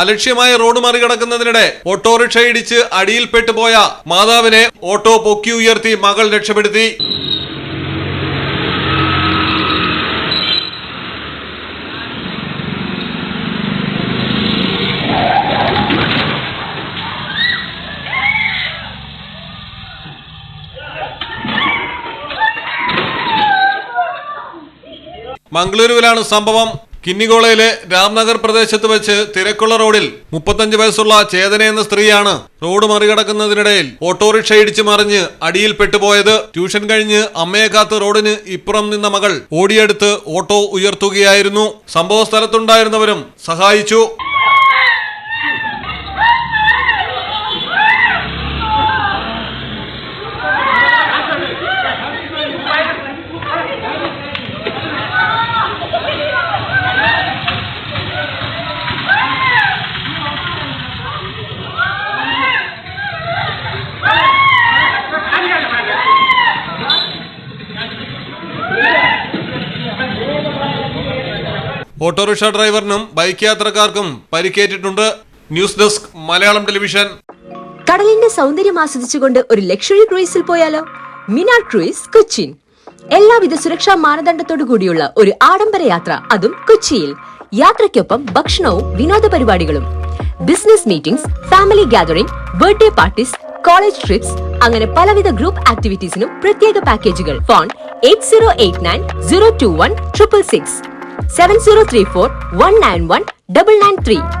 അലക്ഷ്യമായി road മറികടക്കുന്നതിനിടെ autorickshaw ഇടിച്ച് അടിയിൽപ്പെട്ടു പോയ മാതാവിനെ ഓട്ടോ പൊക്കി ഉയർത്തി മകൾ രക്ഷപ്പെടുത്തി. മംഗളൂരുവിലാണ് സംഭവം. കിന്നിഗോളയിലെ രാംനഗർ പ്രദേശത്ത് വെച്ച് തിരക്കുള്ള റോഡിൽ മുപ്പത്തഞ്ച് വയസ്സുള്ള ചേതന എന്ന സ്ത്രീയാണ് റോഡ് മറികടക്കുന്നതിനിടയിൽ ഓട്ടോറിക്ഷ ഇടിച്ചു മറിഞ്ഞ് അടിയിൽ പെട്ടുപോയത്. ട്യൂഷൻ കഴിഞ്ഞ് അമ്മയെ കാത്ത് റോഡിന് ഇപ്പുറം നിന്ന മകൾ ഓടിയെടുത്ത് ഓട്ടോ ഉയർത്തുകയായിരുന്നു. സംഭവ സ്ഥലത്തുണ്ടായിരുന്നവരും സഹായിച്ചു. ഓട്ടോറിക്ഷ ഡ്രൈവറിനും ബൈക്ക് യാത്രക്കാർക്കും പരിക്കേറ്റിട്ടുണ്ട് ന്യൂസ് ഡെസ്ക് മലയാളം ടെലിവിഷൻ. കടലിന്റെ സൗന്ദര്യം ആസ്വദിച്ചുകൊണ്ട് ഒരു ലക്ഷറി ക്രൂയിസിൽ പോയാലോ? മിനാർ ക്രൂയിസ് കൊച്ചിൻ. എല്ലാവിധ സുരക്ഷാ മാനദണ്ഡത്തോടു കൂടിയുള്ള ഒരു ആഡംബര യാത്ര അതും കൊച്ചിയിൽ. യാത്രയ്ക്കൊപ്പം ഭക്ഷണവും വിനോദ പരിപാടികളും. Business meetings family gathering birthday parties college trips അങ്ങനെ പലവിധ ഗ്രൂപ്പ് ആക്ടിവിറ്റീസിനും പ്രത്യേക പാക്കേജുകൾ. Phone eight zero eight nine zero two one triple six. Seven zero three four one nine one double nine three